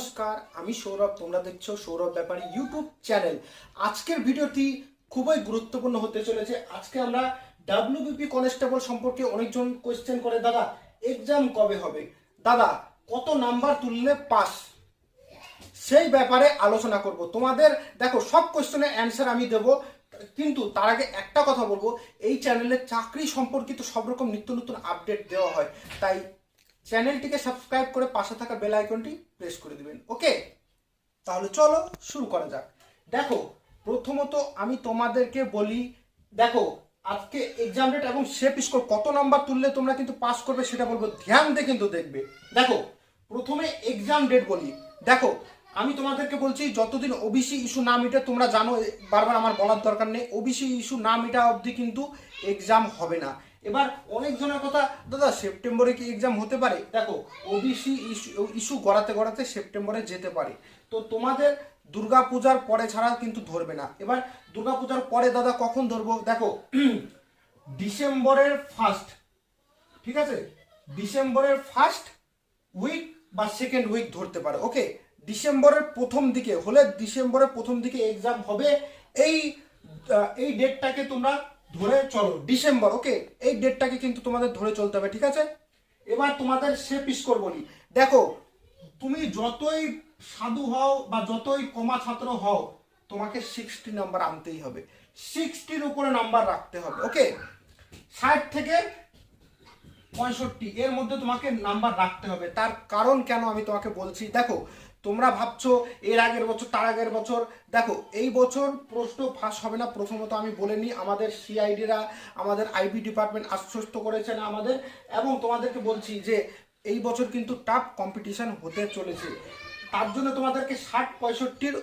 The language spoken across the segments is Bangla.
নমস্কার, আমি সৌরভ, তোমরা দেখছ সৌরভ ব্যাপারী ইউটিউব চ্যানেল। আজকের ভিডিওটি খুবই গুরুত্বপূর্ণ হতে চলেছে। আজকে আমরা ডাব্লিউবিপি কনস্টেবল সম্পর্কে অনেকজন কোয়েশ্চেন করে। দাদা এক্সাম কবে হবে? দাদা, কত নাম্বার তুললে পাস সেই ব্যাপারে আলোচনা করব। তোমাদের, দেখো, সব কোশ্চেনের অ্যান্সার আমি দেব, কিন্তু তার আগে একটা কথা বলব। এই চ্যানেলে চাকরি সম্পর্কিত সব রকম নিত্য নতুন আপডেট দেওয়া হয়। তাই চ্যানেলটিকে সাবস্ক্রাইব করে পাশে থাকা বেল আইকনটি প্রেস করে দিবেন। ওকে? তাহলে চলো শুরু করা যাক। দেখো, প্রথমত আমি তোমাদেরকে বলি, দেখো, আজকে এক্সাম ডেট এবং শেপ স্কোর কত নাম্বার তুললে তোমরা কিন্তু পাস করবে সেটা বলব। ধ্যান দিয়ে কিন্তু দেখবে। দেখো, প্রথমে এক্সাম ডেট বলি। দেখো, আমি তোমাদেরকে বলছি, যতদিন ওবিসি ইস্যু না মিটে তোমরা জানো বারবার আমার বলার দরকার নেই ওবিসি ইস্যু না মিটা অবধি কিন্তু এক্সাম হবে না। এবার অনেকজনের কথা, দাদা, সেপ্টেম্বরে কি এক্সাম হতে পারে? দেখো ওবিসি ইস্যু ইস্যু গড়াতে গড়াতে সেপ্টেম্বরে যেতে পারে। তো তোমাদের দুর্গা পূজার পরে ছাড়া কিন্তু ধরবে না। এবার দুর্গা পূজার পরে দাদা কখন ধরবো? দেখো, ডিসেম্বরের ফার্স্ট ঠিক আছে? ডিসেম্বরের ফার্স্ট উইক বা সেকেন্ড উইক ধরতে পারে ওকে ডিসেম্বরের প্রথম দিকে হলে ডিসেম্বরের প্রথম দিকে এক্সাম হবে এই এই ডেটটাকে তোমরা ধরে চলো, ডিসেম্বর ওকে এই ডেটটাকে কিন্তু তোমাদের ধরে চলতে হবে, ঠিক আছে? এবার তোমাদের শেপ স্কোর বলি দেখো, তুমি যতই সাধু হও বা যতই কমা ছাত্র হও, তোমাকে সিক্সটি নাম্বার আনতেই হবে। সিক্সটির উপরে নাম্বার রাখতে হবে ওকে ষাট থেকে পঁয়ষট্টি, এর মধ্যে তোমাকে নাম্বার রাখতে হবে। তার কারণ কেন আমি তোমাকে বলছি? দেখো তোমরা ভাবছ এর আগের বছর, তার আগের বছর। দেখো, এই বছর প্রশ্ন ফাঁস হবে না। প্রথমত আমি বলে নিই, আমাদের সিআইডিরা আমাদের আইবি ডিপার্টমেন্ট আশ্বস্ত করেছেন আমাদের? এবং তোমাদেরকে বলছি যে, এই বছর কিন্তু টাফ কম্পিটিশন হতে চলেছে। তার জন্য তোমাদেরকে ষাট পঁয়ষট্টির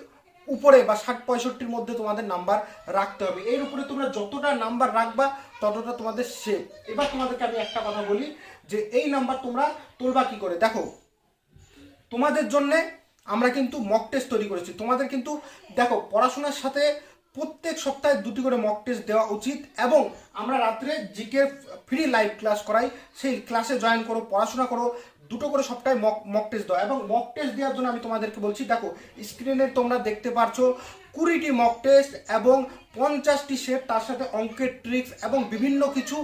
উপরে বা ষাট পঁয়ষট্টির মধ্যে তোমাদের নাম্বার রাখতে হবে। এর উপরে তোমরা যতটা নাম্বার রাখবা, ততটা তোমাদের সেভ এবার তোমাদেরকে আমি একটা কথা বলি, যে এই নাম্বার তোমরা তুলবা কি করে? দেখো, তোমাদের জন্য আমরা কিন্তু মক টেস্ট তৈরি করেছি। তোমাদের কিন্তু, দেখো, পড়াশোনার সাথে প্রত্যেক সপ্তাহে দুটি করে মক টেস্ট দেওয়া উচিত এবং আমরা রাত্রে জিকে ফ্রি লাইভ ক্লাস করাই। সেই ক্লাসে জয়েন করো, পড়াশোনা করো, দুটো করে সপ্তাহে মক মক টেস্ট দেওয়া এবং মক টেস্ট দেওয়ার জন্য আমি তোমাদেরকে বলছি, দেখো স্ক্রিনে তোমরা দেখতে পারছ, কুড়িটি মক টেস্ট এবং পঞ্চাশটি সেট তার সাথে অঙ্কের ট্রিক্স এবং বিভিন্ন কিছু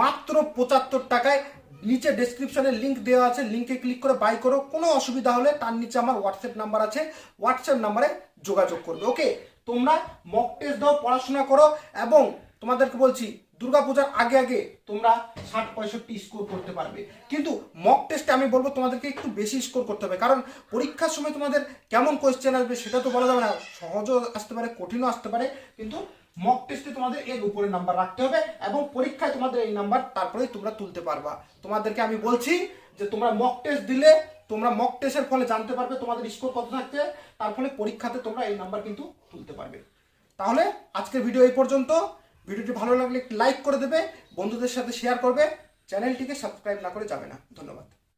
মাত্র পঁচাত্তর টাকায় নিচে ডেসক্রিপশনে লিঙ্ক দেওয়া আছে লিঙ্কে ক্লিক করে বাই করো, কোনো অসুবিধা হলে তার নিচে আমার হোয়াটসঅ্যাপ নাম্বার আছে হোয়াটসঅ্যাপ নাম্বারে যোগাযোগ করবে ওকে তোমরা মক টেস্ট দাও, পড়াশোনা করো এবং তোমাদেরকে বলছি, দুর্গাপূজার আগে আগে তোমরা ষাট পঁয়ষট্টি স্কোর করতে পারবে। কিন্তু মক টেস্টে আমি বলব তোমাদেরকে একটু বেশি স্কোর করতে হবে, কারণ পরীক্ষার সময় তোমাদের কেমন কোয়েশ্চেন আসবে সেটা তো বলা যাবে না, সহজও আসতে পারে, কঠিনও আসতে পারে, কিন্তু মক টেস্টে তোমাদের এর উপরে নাম্বার রাখতে হবে এবং পরীক্ষায় তোমাদের এই নাম্বার তারপরেই তোমরা তুলতে পারবা। তোমাদেরকে আমি বলছি যে তোমরা মক টেস্ট দিলে, তোমরা মক টেস্টের ফলে জানতে পারবে তোমাদের স্কোর কত থাকছে, তার ফলে পরীক্ষাতে তোমরা এই নাম্বার কিন্তু তুলতে পারবে। তাহলে আজকের ভিডিও এই পর্যন্ত। ভিডিওটি ভালো লাগলে লাইক করে দেবে, বন্ধুদের সাথে শেয়ার করবে। চ্যানেলটিকে সাবস্ক্রাইব না করে যাবে না। ধন্যবাদ।